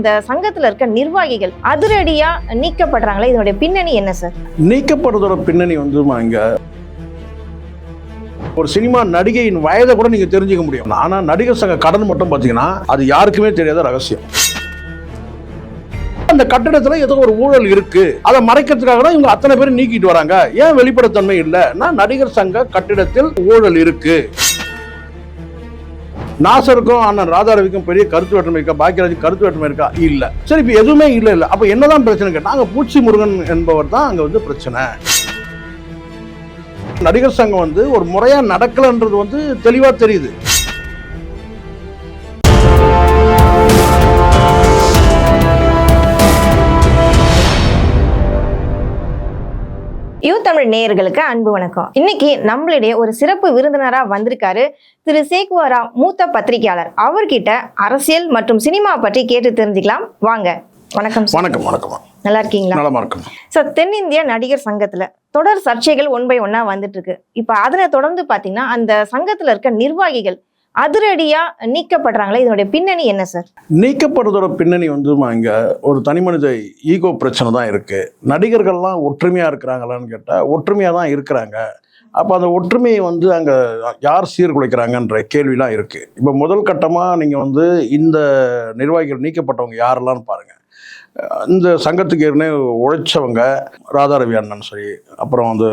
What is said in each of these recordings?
இந்த சங்கத்துல இருக்க நிர்வாகிகள் அதிரடியா நீக்கப்படுறாங்களே இதனுடைய பின்னணி என்ன சார் நீக்கப்படுறதோட பின்னணி வந்து இங்க ஒரு சினிமா நடிகையின் வயதை கூட நீங்க தெரிஞ்சுக்க முடியும். ஆனா நடிகர் சங்க கடன் மட்டும் பாத்தீங்கன்னா அது யாருக்குமே தெரியாத ரகசியம். அந்த கட்டிடத்துல ஏதோ ஒரு ஊழல் இருக்கு. அதை மறைக்கிறதுக்காக தான் இவங்க அத்தனை பேரும் நீக்கிட்டு வராங்க. ஏன் வெளிப்படைத்தன்மை இல்லைன்னா நடிகர் சங்க கட்டிடத்தில் ஊழல் இருக்கு. நாசருக்கும் அண்ணன் ராதாரவிக்கும் பெரிய கருத்து வேற்றுமை இருக்கா? பாக்கியராஜ் கருத்து வேற்றுமை இருக்கா? இல்ல. சரி இப்ப எதுவுமே இல்ல இல்ல. அப்ப என்னதான் பிரச்சனை கேட்டா அங்க பூச்சி முருகன் என்பவர் தான் அங்க வந்து பிரச்சனை. நடிகர் சங்கம் வந்து ஒரு முறையா நடக்கலன்றது வந்து தெளிவா தெரியுது. தமிழ் நேயர்களுக்கு அன்பு வணக்கம். இன்னைக்கு நம்மளுடைய ஒரு சிறப்பு விருந்தினரா வந்திருக்காரு திரு சேக்குவாரா மூத்த பத்திரிகையாளர். அவர்கிட்ட அரசியல் மற்றும் சினிமா பற்றி கேட்டு தெரிஞ்சுக்கலாம். வாங்க. வணக்கம். வணக்கம் வணக்கம். நல்லா இருக்கீங்களா? நலமா இருக்கும். சார் தென்னிந்திய நடிகர் சங்கத்துல தொடர் சர்ச்சைகள் ஒன் பை ஒன்னா வந்துட்டு இருக்கு. இப்ப அதனை தொடர்ந்து பாத்தீங்கன்னா அந்த சங்கத்துல இருக்க நிர்வாகிகள் அதிரடியாக நீக்கப்படுறாங்களே இதனுடைய பின்னணி என்ன சார் நீக்கப்படுறதோட பின்னணி வந்து இங்கே ஒரு தனி மனித ஈகோ பிரச்சனை தான் இருக்குது நடிகர்கள்லாம் ஒற்றுமையாக இருக்கிறாங்களான்னு கேட்டால் ஒற்றுமையாக தான் இருக்கிறாங்க. அப்போ அந்த ஒற்றுமையை வந்து அங்கே யார் சீர்குலைக்கிறாங்கன்ற கேள்விலாம் இருக்குது இப்போ முதல் கட்டமாக நீங்கள் வந்து இந்த நிர்வாகிகள் நீக்கப்பட்டவங்க யாரெல்லாம் பாருங்கள் இந்த சங்கத்துக்கு ஏற்கனவே உழைச்சவங்க ராதாரவி அண்ணன் சரி அப்புறம் வந்து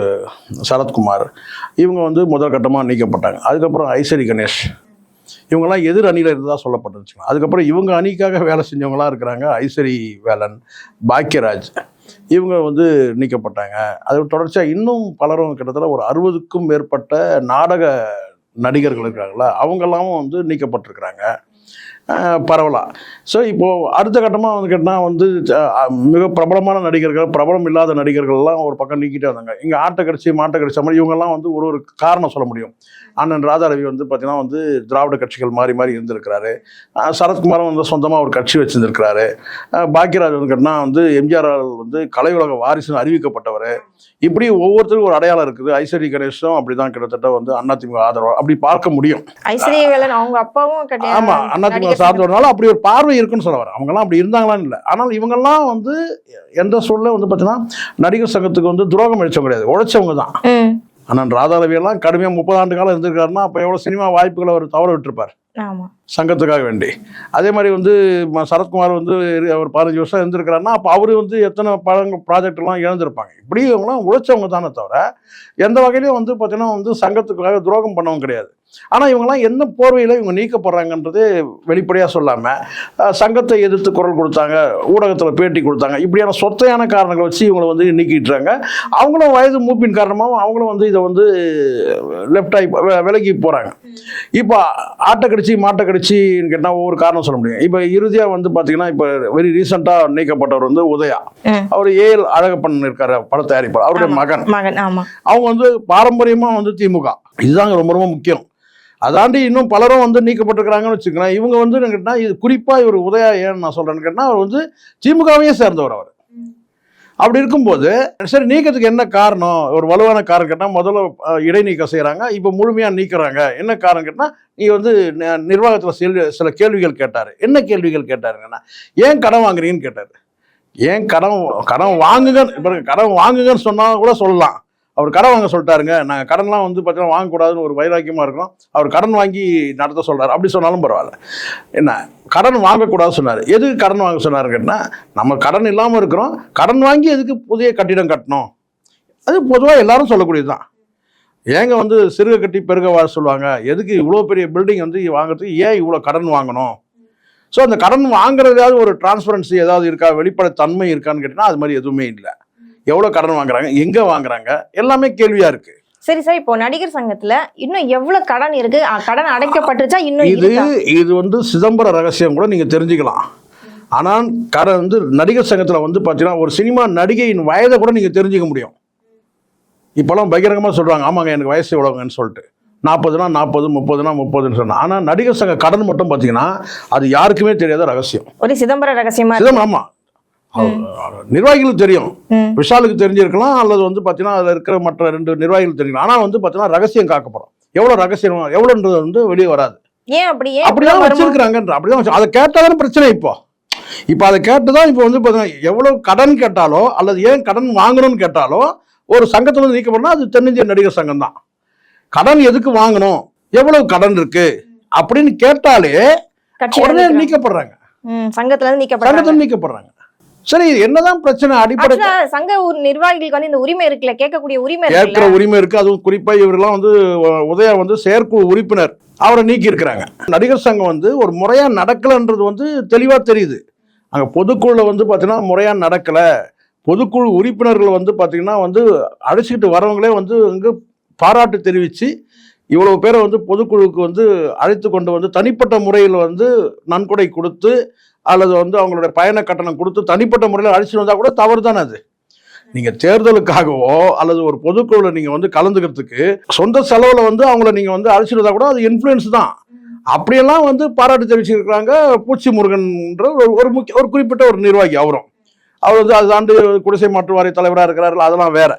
சரத்குமார் இவங்க வந்து முதல் கட்டமாக நீக்கப்பட்டாங்க. அதுக்கப்புறம் ஐசரி கணேஷ் இவங்கெல்லாம் எதிர் அணியில் இருந்ததாக சொல்லப்பட்டுருச்சு அதுக்கப்புறம் இவங்க அணிக்காக வேலை செஞ்சவங்களா இருக்கிறாங்க ஐசரி வேலன் பாக்கியராஜ் இவங்க வந்து நீக்கப்பட்டாங்க. அது தொடர்ச்சியாக இன்னும் பலரும் கிட்டத்தட்ட ஒரு அறுபதுக்கும் மேற்பட்ட நாடக நடிகர்கள் இருக்கிறாங்களா அவங்கெல்லாம் வந்து நீக்கப்பட்டிருக்கிறாங்க. அஹ் பரவலா. ஸோ இப்போது அடுத்த கட்டமாக வந்து கேட்டால் வந்து மிக பிரபலமான நடிகர்கள் பிரபலம் இல்லாத நடிகர்கள்லாம் ஒரு பக்கம் நீக்கிட்டே வந்தாங்க. இங்கே ஆட்டை கடிச்சு மாட்டை கடிச்ச மாதிரி இவங்கெல்லாம் வந்து ஒரு ஒரு காரணம் சொல்ல முடியும். அண்ணன் ராதாரவி வந்து பார்த்தீங்கன்னா வந்து திராவிட கட்சிகள் மாறி மாறி இருந்திருக்கிறாரு. சரத்குமாரும் வந்து சொந்தமாக ஒரு கட்சி வச்சிருந்திருக்கிறாரு. அஹ் பாக்யராஜ் வந்து கேட்டால் வந்து எம்ஜிஆர் வந்து கலையுலக வாரிசுன்னு அறிவிக்கப்பட்டவர். இப்படி ஒவ்வொருத்தருக்கும் ஒரு அடையாளம் இருக்குது. ஐஸ்வரி கணேஷும் அப்படி தான் கிட்டத்தட்ட வந்து அதிமுக ஆதரவு அப்படி பார்க்க முடியும். ஐஸ்வர்யா வேலன் அவங்க அப்பாவும் கட்டி- ஆமா அதிமுக. சார்ந்தவர்களால அப்படி ஒரு பார்வை இருக்குன்னு சொல்ல வரேன். அவங்கெல்லாம் அப்படி இருந்தாங்களான்னு இல்லை. ஆனால் இவங்கெல்லாம் வந்து எந்த சூழ்நிலை வந்து பார்த்தீங்கன்னா நடிகர் சங்கத்துக்கு வந்து துரோகம் அளிச்சவங்க கிடையாது. உழைச்சவங்க தான். ஆனால் ராதாரவி எல்லாம் கடுமையாக முப்பது ஆண்டு காலம் இருந்திருக்காருன்னா அப்போ எவ்வளோ சினிமா வாய்ப்புகளை அவர் தவற விட்டுருப்பார். ஆமா. சங்கத்துக்காக வேண்டி. அதே மாதிரி வந்து சரத்குமார் வந்து அவர் ஒரு பதினஞ்சு வருஷம் இருந்திருக்கிறாருன்னா அப்போ அவர் வந்து எத்தனை பழங்க ப்ராஜெக்ட்லாம் இழந்திருப்பாங்க. இப்படி இவங்களாம் உழைச்சவங்க தானே தவிர எந்த வகையிலையும் வந்து பார்த்தீங்கன்னா வந்து சங்கத்துக்காக துரோகம் பண்ணவும் கிடையாது. ஆனால் இவங்கெல்லாம் எந்த போர்வையில் இவங்க நீக்கப்படுறாங்கன்றது வெளிப்படையாக சொல்லாமல் சங்கத்தை எதிர்த்து குரல் கொடுத்தாங்க ஊடகத்தில் பேட்டி கொடுத்தாங்க இப்படியான சொத்தையான காரணங்களை வச்சு இவங்களை வந்து நீக்கிட்டுறாங்க. அவங்களும் வயது மூப்பின் காரணமாகவும் அவங்களும் வந்து இதை வந்து லெஃப்ட் ஆகி விலகி போகிறாங்க இப்போ ஆட்டை கடிச்சு மாட்டை கடிச்சு கடிச்சின்னு கேட்டால் ஒவ்வொரு காரணம் சொல்ல முடியும். இப்போ இறுதியாக வந்து பார்த்தீங்கன்னா இப்போ வெரி ரீசெண்டாக நீக்கப்பட்டவர் வந்து உதயா. அவர் ஏஎல் அழகப்பன் இருக்காரு பட தயாரிப்பாளர். அவருடைய. மகன். அவங்க வந்து பாரம்பரியமாக வந்து திமுக. இதுதாங்க ரொம்ப ரொம்ப முக்கியம். அதாண்டி இன்னும் பலரும் வந்து நீக்கப்பட்டிருக்கிறாங்கன்னு வச்சுக்கலாம் இவங்க வந்து கேட்டால் இது குறிப்பாக இவர் உதயா ஏன்னு நான் சொல்கிறேன்னு கேட்டால் அவர் வந்து திமுகவையே சேர்ந்தவர் அவர். அப்படி இருக்கும்போது சரி நீக்கத்துக்கு என்ன காரணம்? ஒரு வலுவான காரணம் கேட்டால் முதல்ல இடைநீக்கம் செய்கிறாங்க இப்போ முழுமையாக நீக்கிறாங்க. என்ன காரணம் கேட்டால் நீ வந்து நிர்வாகத்தில் சில சில கேள்விகள் கேட்டார். என்ன கேள்விகள் கேட்டாருங்கன்னா ஏன் கடன் வாங்குறீங்கன்னு கேட்டார். ஏன் கடன் கடன் வாங்குங்க இப்போ கடன் வாங்குங்கன்னு சொன்னால் கூட சொல்லலாம். அவர் கடன் வாங்க சொல்லிட்டாருங்க. நாங்கள் கடன்லாம் வந்து பார்த்தீங்கன்னா வாங்கக்கூடாதுன்னு ஒரு வைராக்கியமாக இருக்கிறோம். அவர் கடன் வாங்கி நடத்த சொல்கிறார் அப்படி சொன்னாலும் பரவாயில்ல. என்ன? கடன் வாங்கக்கூடாதுன்னு சொன்னார். எதுக்கு கடன் வாங்க சொன்னாருங்கன்னா நம்ம கடன் இல்லாமல் இருக்கிறோம். கடன் வாங்கி எதுக்கு புதிய கட்டிடம் கட்டணும்? அது பொதுவாக எல்லாரும் சொல்லக்கூடியது தான் ஏங்க வந்து சிறுக கட்டி பெருக வாழ சொல்லுவாங்க. எதுக்கு இவ்வளோ பெரிய பில்டிங் வந்து வாங்குறதுக்கு ஏன் இவ்வளோ கடன் வாங்கணும்? ஸோ அந்த கடன் வாங்குறதாவது ஒரு டிரான்ஸ்பரன்சி ஏதாவது இருக்கா? வெளிப்படைத்தன்மை இருக்கான்னு கேட்டிங்கன்னா அது மாதிரி எதுவுமே இல்லை. எவ்வளோ கடன் வாங்குறாங்க எங்கே வாங்குறாங்க எல்லாமே கேள்வியாக இருக்குது சரி சார் இப்போ நடிகர் சங்கத்துல இன்னும் எவ்வளவு கடன் இருக்கு? கடன் அடைக்கப்பட்டுச்சா இன்னும் இது? இது வந்து சிதம்பர ரகசியம் கூட நீங்க தெரிஞ்சுக்கலாம். ஆனால் கர வந்து நடிகர் சங்கத்துல வந்து பார்த்தீங்கன்னா ஒரு சினிமா நடிகையின் வயதை கூட நீங்க தெரிஞ்சுக்க முடியும். இப்போலாம் பகிரங்கமா சொல்றாங்க ஆமாங்க எனக்கு வயசு எவ்வளோங்கன்னு சொல்லிட்டு. நாற்பதுனா நாற்பது முப்பதுனா முப்பதுன்னு சொன்னா ஆனால் நடிகர் சங்க கடன் மட்டும் பார்த்தீங்கன்னா அது யாருக்குமே தெரியாத ரகசியம். ஒரு சிதம்பர ரகசியமா இருக்கு. நிர்வாகிகளுக்கு தெரியும். விஷாலுக்கு தெரிஞ்சிருக்கலாம் அல்லது வந்து பார்த்தீங்கன்னா அதில் இருக்கிற மற்ற ரெண்டு நிர்வாகிகள் தெரியும் ஆனால் வந்து பார்த்தீங்கன்னா ரகசியம் காக்கப்படும் எவ்வளோ ரகசியம் எவ்வளோன்றது வந்து வெளியே வராது. ஏன் அப்படி ஏன் அப்படிதான்? வச்சிருக்கிறாங்கன்ற அப்படிதான் அதை கேட்டாதானே பிரச்சனை இப்போ. இப்போ அதை கேட்டு தான் இப்போ வந்து பார்த்தீங்கன்னா எவ்வளோ கடன் கேட்டாலோ அல்லது ஏன் கடன் வாங்கணும்னு கேட்டாலோ ஒரு சங்கத்துல இருந்து நீக்கப்படனா அது தென்னிந்திய நடிகர் சங்கம் தான். கடன் எதுக்கு வாங்கணும்? எவ்வளவு கடன் இருக்கு? அப்படின்னு கேட்டாலே உடனே நீக்கப்படுறாங்க. சங்கத்தில் நீக்கப்படுறாங்க. சரி என்னதான் பிரச்சனை? அடிப்படை சங்க நிர்வாகிகளுக்கு வந்து இந்த உரிமை இருக்குல்ல கேட்கக்கூடிய உரிமை கேட்கிற உரிமை இருக்கு. அதுவும் குறிப்பா இவரெல்லாம் வந்து உதயா வந்து செயற்குழு உறுப்பினர். அவரை நீக்கி இருக்கிறாங்க நடிகர் சங்கம் வந்து ஒரு முறையா நடக்கலன்றது வந்து தெளிவா தெரியுது. அங்க பொதுக்குழுல வந்து பாத்தீங்கன்னா முறையா நடக்கல. பொதுக்குழு உறுப்பினர்கள் வந்து பாத்தீங்கன்னா வந்து அழைச்சிக்கிட்டு வரவங்களே வந்து அங்கு பாராட்டு தெரிவிச்சு இவ்வளவு பேரை வந்து பொதுக்குழுவுக்கு வந்து அழைத்து கொண்டு வந்து தனிப்பட்ட முறையில் வந்து நன்கொடை கொடுத்து அல்லது வந்து அவங்களுடைய பயண கட்டணம் கொடுத்து தனிப்பட்ட முறையில் அழைச்சிட்டு வந்தால் கூட தவறு தானே அது? நீங்கள் தேர்தலுக்காகவோ அல்லது ஒரு பொதுக்குழுல நீங்கள் வந்து கலந்துக்கிறதுக்கு சொந்த செலவில் வந்து அவங்கள நீங்கள் வந்து அழைச்சிட்டு வந்தால் கூட அது இன்ஃப்ளூயன்ஸ் தான். அப்படியெல்லாம் வந்து பாராட்டு தெரிவிச்சிருக்கிறாங்க பூச்சி முருகன்ன்ற ஒரு ஒரு முக்கிய ஒரு குறிப்பிட்ட ஒரு நிர்வாகி அவரும். அவர் வந்து அது ஆண்டு குடிசை மாற்று வாரிய தலைவராக இருக்கிறார்கள் அதெல்லாம் வேற.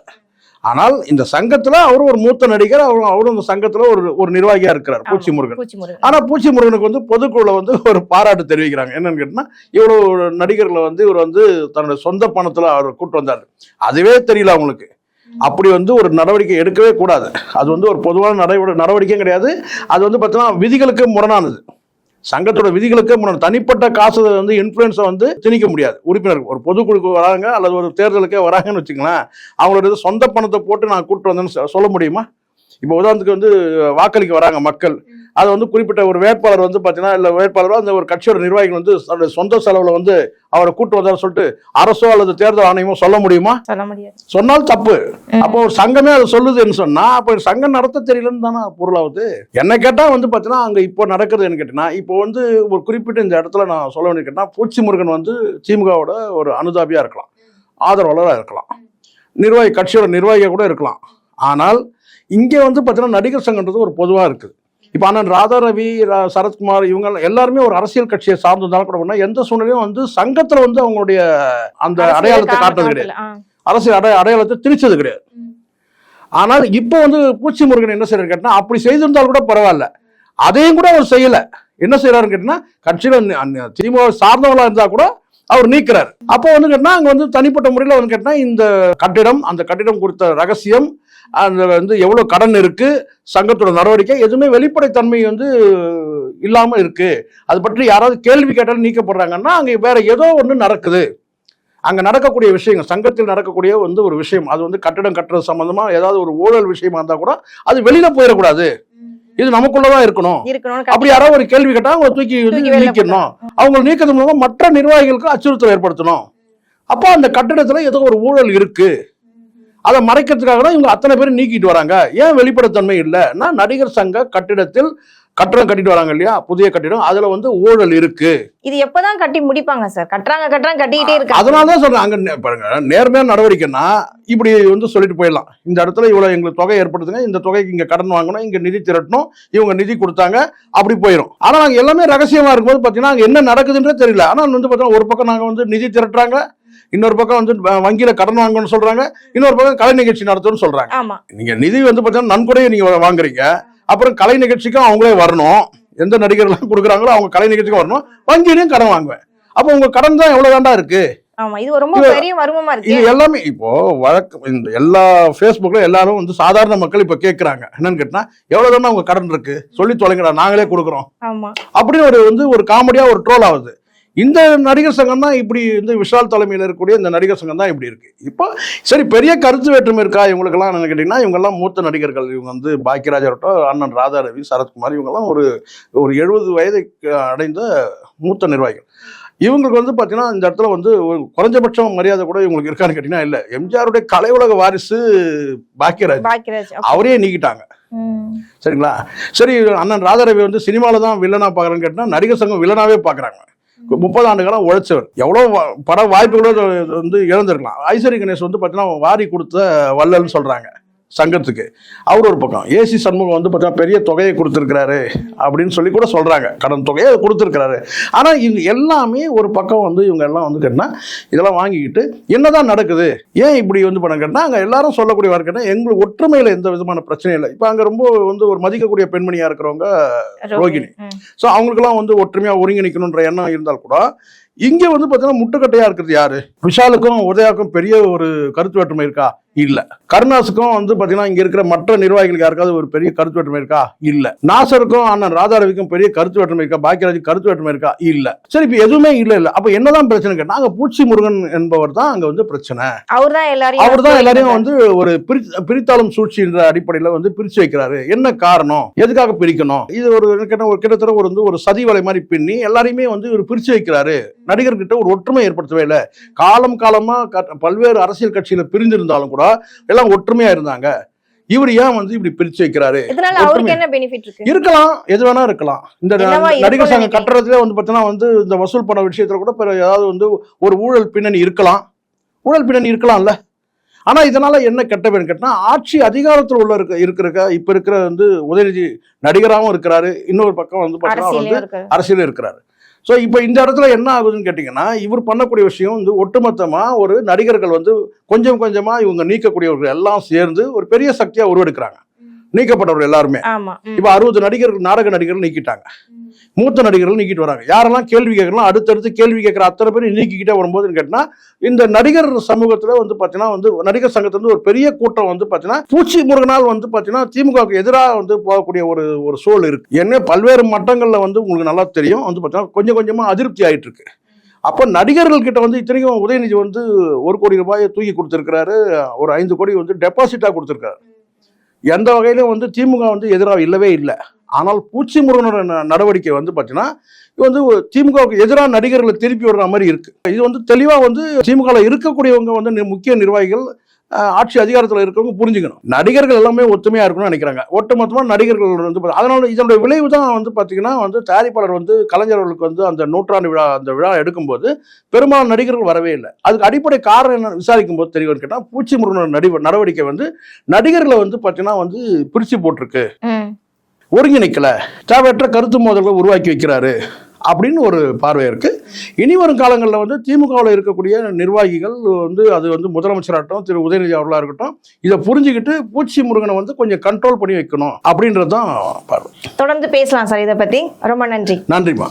ஆனால் இந்த சங்கத்துல அவரும் ஒரு மூத்த நடிகர் அவரும் அவரும் இந்த சங்கத்துல ஒரு ஒரு நிர்வாகியா இருக்கிறார் பூச்சி முருகன் பூச்சி முருகன் ஆனா பூச்சி முருகனுக்கு வந்து பொதுக்குழுல வந்து ஒரு பாராட்டு தெரிவிக்கிறாங்க. என்னன்னு கேட்டீங்கன்னா இவ்வளவு நடிகர்களை வந்து இவர் வந்து தன்னுடைய சொந்த பணத்துல அவர் கூட்டு வந்தார். அதுவே தெரியல அவங்களுக்கு. அப்படி வந்து ஒரு நடவடிக்கை எடுக்கவே கூடாது. அது வந்து ஒரு பொதுவான நடவடிக்கை நடவடிக்கையும் கிடையாது. அது வந்து பார்த்தீங்கன்னா விதிகளுக்கு முரணானது. சங்கத்தோட விதிகளுக்கு முரண் தனிப்பட்ட காசு வந்து இன்ஃப்ளூயன்ஸை வந்து திணிக்க முடியாது. உறுப்பினர் ஒரு பொதுக்குழுக்கு வராங்க அல்லது ஒரு தேர்தலுக்கே வராங்கன்னு வச்சுங்களேன் அவங்களோட இது சொந்த பணத்தை போட்டு நான் கூப்பிட்டு வந்தேன்னு சொ- சொல்ல முடியுமா? இப்போ உதாரணத்துக்கு வந்து வாக்களிக்க வராங்க மக்கள். அது வந்து குறிப்பிட்ட ஒரு வேட்பாளர் வந்து பார்த்தீங்கன்னா இல்லை வேட்பாளரோ அந்த ஒரு கட்சியோட நிர்வாகிகள் வந்து தன்னுடைய சொந்த செலவில் வந்து அவரை கூட்டு வந்தார் சொல்லிட்டு அரசோ அல்லது தேர்தல் ஆணையமோ சொல்ல முடியுமா? சொல்ல முடியாது. சொன்னால் தப்பு. அப்போ ஒரு சங்கமே அதை சொல்லுதுன்னு சொன்னா அப்போ சங்கம் நடத்த தெரியலன்னு தானே பொருளாவது? என்ன கேட்டா வந்து பார்த்தீங்கன்னா அங்க இப்போ நடக்கிறது என்ன கேட்டீங்கன்னா இப்போ வந்து ஒரு குறிப்பிட்ட இந்த இடத்துல நான் சொல்ல வேண்டிய கேட்டா பூச்சி முருகன் வந்து திமுகவோட ஒரு அனுதாபியா இருக்கலாம். ஆதரவாளராக இருக்கலாம். நிர்வாகி கட்சியோட நிர்வாகியா கூட இருக்கலாம். ஆனால் இங்கே வந்து பார்த்தீங்கன்னா நடிகர் சங்கன்றது ஒரு பொதுவாக இருக்குது. இப்போ அண்ணன் ராதா ரவி சரத்குமார் இவங்க எல்லாருமே ஒரு அரசியல் கட்சியை சார்ந்திருந்தாலும் கூட பண்ணா எந்த சூழ்நிலையும் வந்து சங்கத்துல வந்து அவங்களுடைய அந்த அடையாளத்தை காட்டுறது கிடையாது. அரசியல் அடைய அடையாளத்தை திணிச்சது கிடையாது. ஆனால் இப்போ வந்து பூச்சி முருகன் என்ன செய்யறாரு கேட்டா அப்படி செய்திருந்தால் கூட பரவாயில்ல. அதையும் கூட அவர் செய்யல. என்ன செய்யறாருன்னு கேட்டீங்கன்னா கட்சியில திமுக சார்ந்தவங்களா இருந்தா கூட அவர் நீக்கிறார். அப்போ வந்து கேட்டால் அங்கே வந்து தனிப்பட்ட முறையில் வந்து கேட்டால் இந்த கட்டிடம் அந்த கட்டிடம் கொடுத்த ரகசியம் அந்த வந்து எவ்வளோ கடன் இருக்குது சங்கத்தோட நடவடிக்கை எதுவுமே வெளிப்படைத்தன்மை வந்து இல்லாமல் இருக்குது அது பற்றி யாராவது கேள்வி கேட்டாலும் நீக்கப்படுறாங்கன்னா அங்கே வேற ஏதோ ஒன்று நடக்குது. அங்கே நடக்கக்கூடிய விஷயங்கள் சங்கத்தில் நடக்கக்கூடிய வந்து ஒரு விஷயம் அது வந்து கட்டிடம் கட்டுறது சம்மந்தமாக ஏதாவது ஒரு ஊழல் விஷயமா இருந்தால் கூட அது வெளியில் போயிடக்கூடாது. இது நமக்குள்ளதான் இருக்கணும். அப்படி யாராவது ஒரு கேள்வி கேட்டா அவங்க தூக்கி தூக்கி நீக்கணும். அவங்க நீக்கிறது மூலமா மற்ற நிர்வாகிகளுக்கு அச்சுறுத்தல் ஏற்படுத்தணும். அப்போ அந்த கட்டிடத்துல ஏதோ ஒரு ஊழல் இருக்கு. அதை மறைக்கிறதுக்காக தான் இவங்க அத்தனை பேரும் நீக்கிட்டு வராங்க. ஏன் வெளிப்படைத்தன்மை இல்லைன்னா நடிகர் சங்க கட்டிடத்தில் கட்டடம் கட்டிட்டு வராங்க இல்லையா? புதிய கட்டிடம். அதுல வந்து ஊழல் இருக்கு. இது எப்பதான் கட்டி முடிப்பாங்க சார்? கட்டுறாங்க கட்டுறாங்க கட்டிக்கிட்டே இருக்காங்க. அதனால தான் சொல்றேன். அங்க பாருங்க நேர்மையான நடவடிக்கைன்னா இப்படி வந்து சொல்லிட்டு போயிடலாம். இந்த இடத்துல இவ்வளவு எங்களுக்கு தொகை ஏற்படுத்துங்க. இந்த தொகைக்கு இங்க கடன் வாங்கணும் இங்க நிதி திரட்டணும் இவங்க நிதி கொடுத்தாங்க அப்படி போயிடும் ஆனா நாங்க எல்லாமே ரகசியமா இருக்கும்போது பாத்தீங்கன்னா அங்க என்ன நடக்குதுன்றே தெரியல. ஆனா வந்து பாத்தீங்கன்னா ஒரு பக்கம் நாங்க வந்து நிதி திரட்டுறாங்க இன்னொரு பக்கம் வந்து வங்கியில கடன் வாங்கணும்னு சொல்றாங்க இன்னொரு பக்கம் கலை நிகழ்ச்சி நடத்தணும்னு சொல்றாங்க. நீங்க நிதி வந்து பாத்தீங்கன்னா நன்கொடையை நீங்க வாங்குறீங்க. அப்புறம் கலை நிகழ்ச்சிக்கும் அவங்களே வரணும். எந்த நடிகர்லாம் கொடுக்குறாங்களோ அவங்க கலை நிகழ்ச்சிக்கும் வரணும். வங்கியிலையும் கடன் வாங்குவேன். அப்போ உங்க கடன் தான் எவ்வளவு வேண்டா இருக்கு? ஆமா இது ரொம்ப இது- பெரிய மர்மமா இது இருக்கு எல்லாமே இப்போ வழக்கு இந்த எல்லா ஃபேஸ்புக்ல எல்லாரும் வந்து சாதாரண மக்கள் இப்ப கேக்குறாங்க. என்னன்னு கேட்டா எவ்வளவு தானே உங்க கடன் இருக்கு? சொல்லி தொலைங்கடா நாங்களே கொடுக்குறோம். அப்படின்னு ஒரு வந்து ஒரு காமெடியா ஒரு ட்ரோல் ஆகுது. இந்த நடிகர் சங்கம் தான் இப்படி இந்த விஷால் தலைமையில் இருக்கக்கூடிய இந்த நடிகர் சங்கம் தான் இப்படி இருக்கு. இப்போ சரி பெரிய கருத்து வேற்றுமை இருக்கா இவங்களுக்கெல்லாம் கேட்டீங்கன்னா இவங்கெல்லாம் மூத்த நடிகர்கள். இவங்க வந்து பாக்கியராஜ் இருக்கட்டும் அண்ணன் ராதா ரவி சரத்குமார் இவங்கெல்லாம் ஒரு ஒரு எழுபது வயதை அடைந்த மூத்த நிர்வாகிகள். இவங்களுக்கு வந்து பார்த்தீங்கன்னா இந்த இடத்துல வந்து ஒரு குறைஞ்சபட்சம் மரியாதை கூட இவங்களுக்கு இருக்கான்னு கேட்டீங்கன்னா இல்லை. எம்ஜிஆருடைய கலை உலக வாரிசு பாக்கியராஜ். அவரே நீக்கிட்டாங்க. சரிங்களா? சரி அண்ணன் ராதாரவி வந்து சினிமால தான் வில்லனா பாக்குறேன்னு கேட்டா நடிகர் சங்கம் வில்லனாவே பாக்குறாங்க முப்பது ஆண்டு காலம் உழைச்சவர். எவ்வளோ பட வாய்ப்புகளோ வந்து இழந்திருக்கலாம். ஐஸ்வரி கணேஷ் வந்து பார்த்தீங்கன்னா வாரி கொடுத்த வள்ளல்னு சொல்கிறாங்க சங்கத்துக்கு. அவர் ஒரு பக்கம் ஏசி சண்முகம் வந்து பார்த்தா பெரிய தொகையை கொடுத்துருக்கிறாரு அப்படின்னு சொல்லி கூட சொல்றாங்க. கடன் தொகையை கொடுத்துருக்கிறாரு. ஆனால் இவங்க எல்லாமே ஒரு பக்கம் வந்து இவங்க எல்லாம் வந்து கேட்டால் இதெல்லாம் வாங்கிக்கிட்டு என்னதான் நடக்குது? ஏன் இப்படி வந்து பண்ண கேட்டால் அங்கே எல்லாரும் சொல்லக்கூடிய கேட்டால் எங்களுக்கு ஒற்றுமையில் எந்த விதமான பிரச்சனையும் இல்லை. இப்போ அங்கே ரொம்ப வந்து ஒரு மதிக்கக்கூடிய பெண்மணியாக இருக்கிறவங்க ரோகிணி. ஸோ அவங்களுக்கெல்லாம் வந்து ஒற்றுமையாக ஒருங்கிணைக்கணுன்ற எண்ணம் இருந்தால் கூட இங்க வந்து பாத்தீங்கன்னா முட்டுக்கட்டையா இருக்கிறது யாரு? விஷாலுக்கும் உதயாவுக்கும் பெரிய ஒரு கருத்து வேற்றுமை இருக்கா? இல்ல. கருணாஸுக்கும் வந்து பாத்தீங்கன்னா இங்க இருக்கிற மற்ற நிர்வாகிகளுக்கு யாருக்காவது ஒரு பெரிய கருத்து வேற்றுமை இருக்கா? இல்ல. நாசருக்கும் அண்ணன் ராதாரவிக்கும் பெரிய கருத்து வேற்றுமை இருக்கா? பாக்கியராஜுக்கு கருத்து வேற்றுமை இருக்கா? இல்ல. சரி இப்ப எதுவுமே இல்ல இல்ல. அப்ப என்னதான் பிரச்சனை அங்க பூச்சி முருகன் என்பவர் தான் அங்க வந்து பிரச்சனை. அவர் தான் எல்லாரையும் அவர் தான் எல்லாரையும் வந்து ஒரு பிரி- பிரித்தாளும் சூழ்ச்சி என்ற அடிப்படையில வந்து பிரிச்சு வைக்கிறாரு. என்ன காரணம்? எதுக்காக பிரிக்கணும்? இது ஒரு கிட்டத்தட்ட ஒரு வந்து ஒரு சதி வலை மாதிரி பின்னி எல்லாரையுமே வந்து ஒரு பிரிச்சு வைக்கிறாரு. நடிகர்கிட்ட ஒரு ஒற்றுமை ஏற்படுத்தவே இல்லை. காலம் காலமா க- பல்வேறு அரசியல் கட்சியில பிரிஞ்சிருந்தாலும் கூட எல்லாம் ஒற்றுமையா இருந்தாங்க. இவர் ஏன் வந்து இப்படி பிரிச்சு வைக்கிறாரு? இருக்கலாம் எது வேணா இருக்கலாம். இந்த நடிகர் சங்க? கட்டுறதுல வந்து பார்த்தீங்கன்னா வந்து இந்த வசூல் பண்ண விஷயத்துல கூட பிற ஏதாவது வந்து ஒரு ஊழல் பின்னணி இருக்கலாம். ஊழல் பின்னணி இருக்கலாம்ல. ஆனா இதனால என்ன கெட்ட பேர் கேட்டா ஆட்சி அதிகாரத்தில் உள்ள இருக்க இருக்கிற இப்ப இருக்கிற வந்து உதயநிதி நடிகராகவும் இருக்கிறாரு. இன்னொரு பக்கம் வந்து பார்த்தீங்கன்னா வந்து அரசியலும் இருக்கிறாரு. ஸோ இப்போ இந்த இடத்துல என்ன ஆகுதுன்னு கேட்டிங்கன்னா இவர் பண்ணக்கூடிய விஷயம் வந்து ஒட்டுமொத்தமாக ஒரு நடிகர்கள் வந்து கொஞ்சம் கொஞ்சமாக இவங்க நீக்கக்கூடியவர்கள் எல்லாம் சேர்ந்து ஒரு பெரிய சக்தியாக உருவெடுக்கிறாங்க. நீக்கப்பட்டவர்கள் எல்லாருமே. இப்போ அறுபது நடிகர்கள் நாடக நடிகர்கள் நீக்கிட்டாங்க. மூத்த நடிகர்கள் நீக்கிட்டு வராங்க. யாரெல்லாம் கேள்வி கேட்கலாம் அடுத்தடுத்து கேள்வி கேட்குற அத்தனை பேரும் நீக்கிக்கிட்டே வரும்போதுன்னு கேட்டினா இந்த நடிகர் சமூகத்தில் வந்து பார்த்தீங்கன்னா வந்து நடிகர் சங்கத்துல இருந்து ஒரு பெரிய கூட்டம் வந்து பார்த்தீங்கன்னா பூச்சி முருகனால் வந்து பார்த்தீங்கன்னா திமுகவுக்கு எதிராக வந்து போகக்கூடிய ஒரு ஒரு சூழல் இருக்கு. என்ன பல்வேறு மட்டங்களில் வந்து உங்களுக்கு நல்லா தெரியும். வந்து பார்த்தீங்கன்னா கொஞ்சம் கொஞ்சமாக அதிருப்தி ஆயிட்டு இருக்கு அப்போ நடிகர்கள் கிட்ட வந்து இத்தனைக்கும் உதயநிதி வந்து ஒரு கோடி ரூபாயை தூக்கி கொடுத்துருக்கிறாரு. ஒரு ஐந்து கோடி வந்து டெபாசிட்டாக கொடுத்துருக்காரு. எந்த வகையிலும் வந்து திமுக வந்து எதிராக இல்லவே இல்லை. ஆனால் பூச்சி முருகனோட ந- நடவடிக்கை வந்து பார்த்தீங்கன்னா இது வந்து திமுகவுக்கு எதிராக நடிகர்களை திருப்பி விடுற மாதிரி இருக்கு. இது வந்து தெளிவாக வந்து திமுகவில் இருக்கக்கூடியவங்க வந்து நி- முக்கிய நிர்வாகிகள் ஆட்சி அதிகாரத்தில் இருக்கிறவங்க புரிஞ்சுக்கணும். நடிகர்கள் எல்லாமே ஒத்துமையாக இருக்கணும்னு நினைக்கிறாங்க. ஒட்டுமொத்தமாக நடிகர்கள் வந்து அதனால இதனுடைய விளைவு தான் வந்து பார்த்தீங்கன்னா வந்து தயாரிப்பாளர் வந்து கலைஞர் அவர்களுக்கு வந்து அந்த நூற்றாண்டு விழா அந்த விழா எடுக்கும்போது பெரும்பாலான நடிகர்கள் வரவே இல்லை. அதுக்கு அடிப்படை காரணம் என்ன விசாரிக்கும் போது தெரியும்னு கேட்டால் பூச்சி முருகனோட நடி நடவடிக்கை வந்து நடிகர்களை வந்து பார்த்தீங்கன்னா வந்து பிரிச்சு போட்டிருக்கு. ஒருங்கிணைக்கல. தேவையற்ற கருத்து மோதல்களை உருவாக்கி வைக்கிறாரு. அப்படின்னு ஒரு பார்வை இருக்கு. இனி வரும் காலங்களில் வந்து திமுகவில் இருக்கக்கூடிய நிர்வாகிகள் வந்து அது வந்து முதலமைச்சராகட்டும் திரு. உதயநிதி அவர்களாக இருக்கட்டும் இதை புரிஞ்சுக்கிட்டு பூச்சி முருகனை வந்து கொஞ்சம் கண்ட்ரோல் பண்ணி வைக்கணும் அப்படின்றது தான் பார்வை. தொடர்ந்து பேசலாம் சார் இதை பத்தி. ரொம்ப நன்றி. நன்றிம்மா.